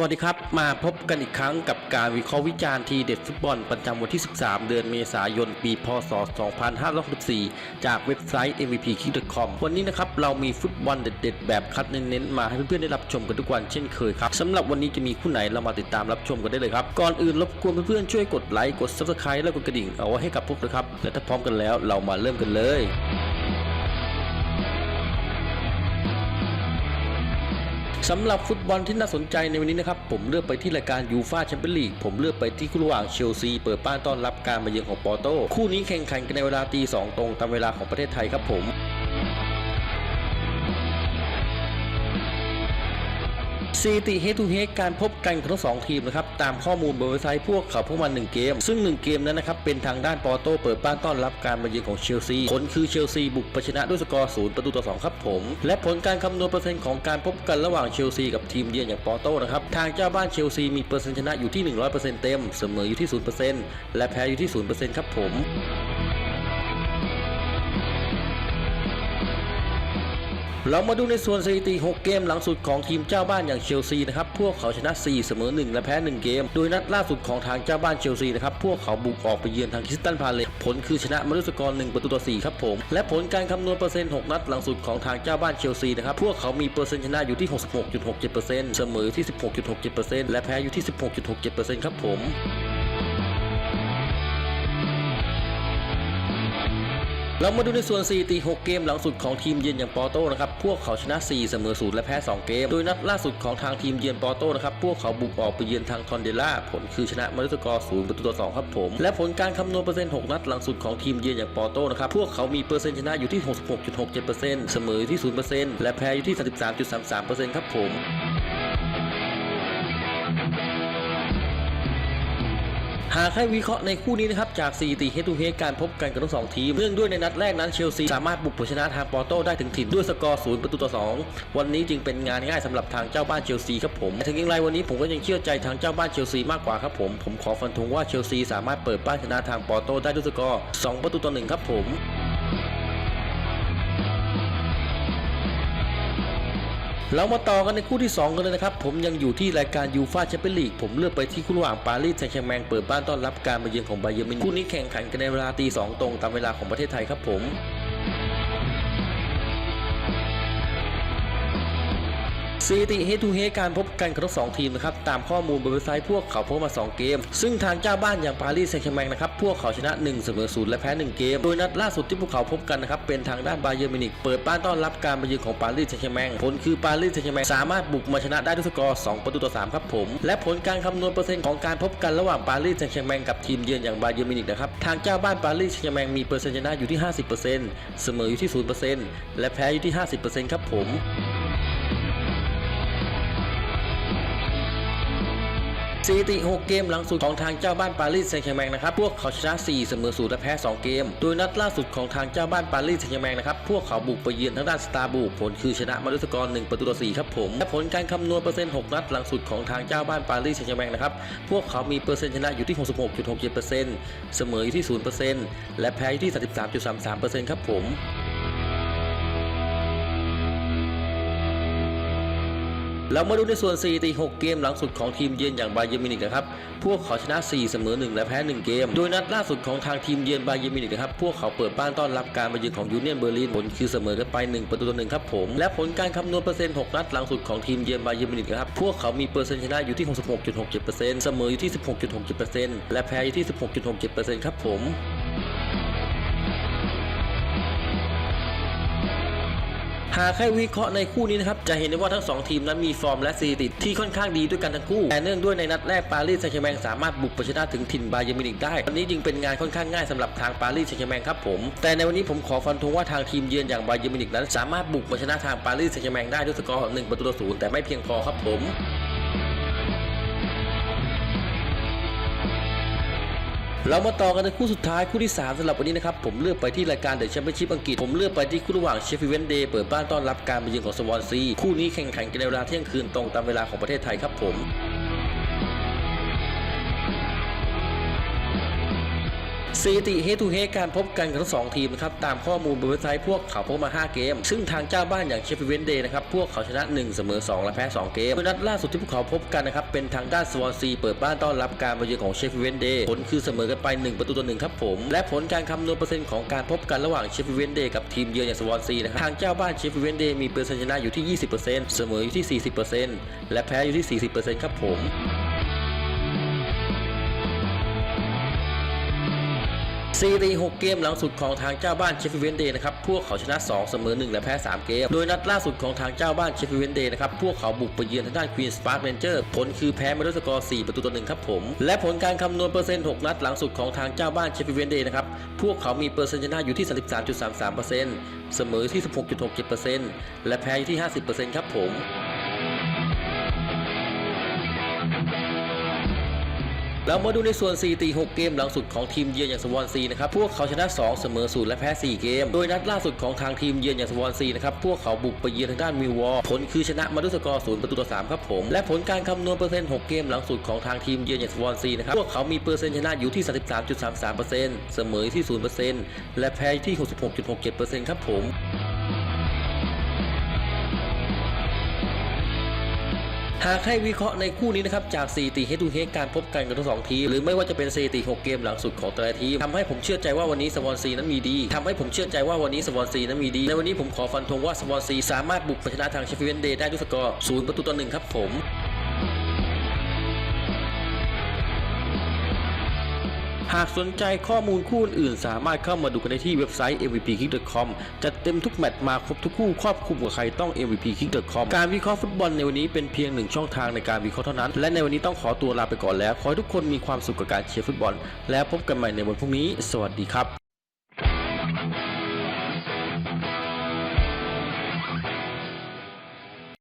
วัสดีครับ มาพบกันอีกครั้งกับการวิเคราะห์วิจารณ์ทีเด็ดฟุตบอลประจำวันที่ 13 เดือนเมษายน ปีพศ 2564 จากเว็บไซต์ mvpkick.com วันนี้นะครับ เรามีฟุตบอลเด็ด ๆ แบบคัดเน้นๆ มาให้เพื่อนๆ ได้รับชมกันทุกวันเช่นเคยครับสำหรับวันนี้จะมีคู่ไหนเรามาติดตามรับชมกันได้เลยครับ ก่อนอื่นรบกวนเพื่อนๆ ช่วยกดไลค์กด subscribe และกดกระดิ่งเอาไว้ให้กับพวกเราครับและถ้าพร้อมกันแล้วเรามาเริ่มกันเลย สำหรับฟุตบอลที่น่าสนใจในวันนี้นะครับ ผมเลือกไปที่รายการยูฟาแชมเปี้ยนลีกผมเลือกไปที่คู่ระหว่างเชลซีเปิดบ้านต้อนรับการมาเยือนของปอร์โตคู่นี้แข่งขันกันในเวลาตีสองตรงตามเวลาของประเทศไทยครับผม สถิติเฮทูเฮการพบกันของทั้งสองทีมนะครับตามข้อมูลบนเว็บไซต์พวกเขาพวกมัน1เกม ซึ่ง 1 เกมนั้นนะครับเป็นทางด้านปอร์โตเปิดบ้านต้อนรับการมาเยือนของเชลซีผลคือเชลซีบุกชนะด้วยสกอร์0ประตูต่อ 2 ครับผม และผลการคำนวณเปอร์เซ็นต์ของการพบกันระหว่างเชลซีกับทีมเยือนอย่างปอร์โตนะครับทางเจ้าบ้านเชลซีมีเปอร์เซ็นต์ชนะอยู่ที่ 100%เต็ม เสมออยู่ที่ 0%และแพ้อยู่ที่ 0%ครับผม เรามาดูในส่วนสถิติ 6 เกมหลังสุดของทีมเจ้าบ้านอย่างเชลซีนะครับพวกเขาชนะ 4 เสมอ 1 และแพ้ 1 เกม โดยนัดล่าสุดของทางเจ้าบ้านเชลซีนะครับพวกเขาบุกออกไปเยือนทางคริสตันพาเลสผลคือชนะมาด้วยสกอร์ 1 ประตูต่อ 4 ครับผม และผลการคำนวณเปอร์เซ็นต์ 6 นัดหลังสุดของทางเจ้าบ้านเชลซีนะครับพวกเขามีเปอร์เซ็นต์ชนะอยู่ที่ 66.67%เสมอที่ 16.67%และแพ้อยู่ที่ 16.67%ครับผม เรามาดูในส่วนสถิติ6เกมหลังสุดของทีมเยือนอย่างปอร์โตนะครับ พวกเขาชนะ 4 เสมอ0และแพ้ 2 เกม โดยนัดล่าสุดของทางทีมเยือนปอร์โตนะครับ พวกเขาบุกออกไปเยือนทางทอนเดล่า ผลคือชนะมาด้วยสกอร์0ประตูต่อ 2 ครับผม และผลการคำนวณเปอร์เซ็นต์ 6 นัดหลังสุดของทีมเยือนอย่างปอร์โตนะครับ พวกเขามีเปอร์เซ็นต์ชนะอยู่ที่ 66.67%เสมออยู่ที่ 0%และแพ้อยู่ที่ 33.33%ครับผม หากให้วิเคราะห์ในคู่นี้นะครับจากสถิติเฮตูเฮการพบกันกับทั้งสองทีมเนื่องด้วยในนัดแรกนั้นเชลซีสามารถบุกชนะทางปอร์โตได้ถึงถิ่นด้วยสกอร์0ประตูต่อ2วันนี้จึงเป็นงานง่ายสำหรับทางเจ้าบ้านเชลซีครับผมถึงอย่างไรวันนี้ผมก็ยังเชื่อใจทางเจ้าบ้านเชลซีมากกว่าครับผมผมขอฟันธงว่าเชลซีสามารถเปิดบ้านชนะทางปอร์โตได้ด้วยสกอร์2ประตูต่อ1ครับผม เรามาต่อกันในคู่ที่ 2 กันเลยนะครับ ผมยังอยู่ที่รายการยูฟาแชมเปี้ยนลีกผมเลือกไปที่คู่ระหว่างปารีสแซงต์แชร์แมงเปิดบ้านต้อนรับการมาเยือนของไบเยอร์มินคู่นี้แข่งขันกันในเวลาตีสองตรงตามเวลาของประเทศไทยครับผม สถิติเฮทูเฮการพบกันของทั้งสองทีมนะครับตามข้อมูลบนเว็บไซต์พวกเขาพบมา 2 เกม ซึ่งทางเจ้าบ้านอย่างปารีสแซงต์แชร์แมงนะครับพวกเขาชนะ1เสมอ0และแพ้ 1 เกม โดยนัดล่าสุดที่พวกเขาพบกันนะครับเป็นทางด้านบาเยอร์มินิกเปิดบ้านต้อนรับการมาเยือนของปารีสแซงต์แชร์แมงผลคือปารีสแซงต์แชร์แมงสามารถบุกมาชนะได้ด้วยสกอร์2ประตูต่อ3ครับผมและผลการคำนวณเปอร์เซ็นต์ของการพบกันระหว่างปารีสแซงต์แชร์แมงกับทีมเยือนอย่างบาเยอร์มินิกนะครับทางเจ้าบ้านปารีสแซงต์แชร์แมงมีเปอร์เซ็นต์ชนะอยู่ที่ 50%เสมออยู่ที่ 0%และแพ้อยู่ที่ 50%ครับผม สถิติ 6 เกมหลังสุดของทางเจ้าบ้านปารีสแซงต์แชร์แมงนะครับ พวกเขาชนะ 4 เสมอ0และแพ้ 2 เกม โดยนัดล่าสุดของทางเจ้าบ้านปารีสแซงต์แชร์แมงนะครับ พวกเขาบุกไปเยือนทางด้านสตาร์บูผลคือชนะมาด้วยสกอร์ 1 ประตูต่อ 4 ครับผม และผลการคำนวณเปอร์เซ็นต์ 6 นัดหลังสุดของทางเจ้าบ้านปารีสแซงต์แชร์แมงนะครับ พวกเขามีเปอร์เซ็นต์ชนะอยู่ที่ 66.67%เสมออยู่ที่ 0%และแพ้อยู่ที่ 33.33%ครับผม เรามาดูในส่วนสถิติ6เกมหลังสุดของทีมเยือนอย่างบาเยอร์มินิกนะครับ พวกเขาชนะ 4 เสมอ 1 และแพ้ 1 เกม โดยนัดล่าสุดของทางทีมเยือนบาเยอร์มินิกนะครับ พวกเขาเปิดบ้านต้อนรับการมาเยือนของยูเนียนเบอร์ลิน ผลคือเสมอกันไป 1 ประตูต่อ1ครับผม และผลการคำนวณเปอร์เซ็นต์ 6 นัดหลังสุดของทีมเยือนบาเยอร์มินิกนะครับ พวกเขามีเปอร์เซ็นต์ชนะอยู่ที่ 66.67%เสมออยู่ที่ 16.67%และแพ้อยู่ที่ 16.67%ครับผม หากให้วิเคราะห์ในคู่นี้นะครับจะเห็นได้ว่าทั้ง 2 ทีมนั้นมีฟอร์มและสถิติที่ค่อนข้างดีด้วยกันทั้งคู่ แต่เนื่องด้วยในนัดแรกปารีสแซงต์แชร์แมงสามารถบุกไปชนะถึงถิ่นบาเยอร์มินิกได้ วันนี้จึงเป็นงานค่อนข้างง่ายสำหรับทางปารีสแซงต์แชร์แมงครับผม แต่ในวันนี้ผมขอฟันธงว่าทางทีมเยือนอย่างบาเยอร์มินิกนั้น สามารถบุกไปชนะทางปารีสแซงต์แชร์แมงได้ด้วยสกอร์หนึ่งประตูต่อศูนย์แต่ไม่เพียงพอครับผม เรามาต่อกันในคู่สุดท้ายคู่ที่ 3สำหรับวันนี้นะครับ ผมเลือกไปที่รายการเดอะแชมเปี้ยนชิพอังกฤษ ผมเลือกไปที่คู่ระหว่างเชฟฟิเวนเดย์เปิดบ้านต้อนรับการมาเยือนของสวอนซี คู่นี้แข่งขันกันในเวลาเที่ยงคืนตรงตามเวลาของประเทศไทยครับผม สถิติเฮตูเฮการพบกันของทั้งสองทีมนะครับตามข้อมูลบนเว็บไซต์พวกเขาพบมา 5 เกม ซึ่งทางเจ้าบ้านอย่างเชฟเวนเดย์นะครับพวกเขาชนะ 1 เสมอ 2 และแพ้ 2 เกมนัดล่าสุดที่พวกเขาพบกันนะครับเป็นทางด้านสวอนซีเปิดบ้านต้อนรับการมาเยือนของเชฟเวนเดย์ผลคือเสมอกันไป 1 ประตูต่อหนึ่งครับผม และผลการคำนวณเปอร์เซ็นต์ของการพบกันระหว่างเชฟเวนเดย์กับทีมเยือนอย่างสวอนซีนะครับทางเจ้าบ้านเชฟเวนเดย์มีเปอร์เซ็นต์ชนะอยู่ที่ 20%เสมออยู่ที่ 40%และแพ้อยู่ที่ 40%ครับผม ซีรีส์6เกมหลังสุดของทางเจ้าบ้านเชฟฟิเวนเดย์นะครับ พวกเขาชนะ 2 เสมอ 1 และแพ้ 3 เกม โดยนัดล่าสุดของทางเจ้าบ้านเชฟฟิเวนเดย์นะครับ พวกเขาบุกไปเยือนทางด้านควีนสปาร์คเรนเจอร์ผลคือแพ้มาด้วยสกอร์ 4 ประตูต่อ1ครับผม และผลการคำนวณเปอร์เซ็นต์ 6 นัดหลังสุดของทางเจ้าบ้านเชฟฟิเวนเดย์นะครับ พวกเขามีเปอร์เซ็นต์ชนะอยู่ที่ 33.33%เสมอที่ 16.67%และแพ้อยู่ที่ 50%ครับผม เรามาดูในส่วน 4 ตี 6 เกมหลังสุดของทีมเยือนอย่างสวอนซีนะครับ พวกเขาชนะ 2 เสมอ 0 และแพ้ 4 เกม โดยนัดล่าสุดของทางทีมเยือนอย่างสวอนซีนะครับ พวกเขาบุกไปเยือนทางด้านมิลวอลผลคือชนะมาด้วยสกอร์ 0 ประตูต่อ 3 ครับผม และผลการคำนวณเปอร์เซ็นต์ 6 เกมหลังสุดของทางทีมเยือนอย่างสวอนซีนะครับ พวกเขามีเปอร์เซ็นต์ชนะอยู่ที่ 33.33%เสมอที่ 0%และแพ้ที่ 66.67%ครับผม หากให้วิเคราะห์ในคู่นี้นะครับจากสถิติเฮดูเฮการพบกันของทั้งสองทีมหรือไม่ว่าจะเป็นสถิติ6เกมหลังสุดของแต่ละทีมทำให้ผมเชื่อใจว่าวันนี้สวอนซีนั้นมีดีทำให้ผมเชื่อใจว่าวันนี้สวอนซีนั้นมีดี ในวันนี้ผมขอฟันธงว่าสวอนซีสามารถบุกไปชนะทางเชฟฟิลด์เวนเดย์ได้ด้วยสกอร์ศูนย์ประตูต่อหนึ่งครับผม หากสนใจข้อมูลคู่อื่น สามารถเข้ามาดูกันได้ที่เว็บไซต์ mvpkick.com จัดเต็มทุกแมตช์มาครบทุกคู่ครอบคลุมกับใครต้อง mvpkick.com การวิเคราะห์ฟุตบอลในวันนี้เป็นเพียงหนึ่งช่องทางในการวิเคราะห์เท่านั้น และในวันนี้ต้องขอตัวลาไปก่อนแล้ว ขอให้ทุกคนมีความสุขกับการเชียร์ฟุตบอล แล้วพบกันใหม่ในวันพรุ่งนี้ สวัสดีครับ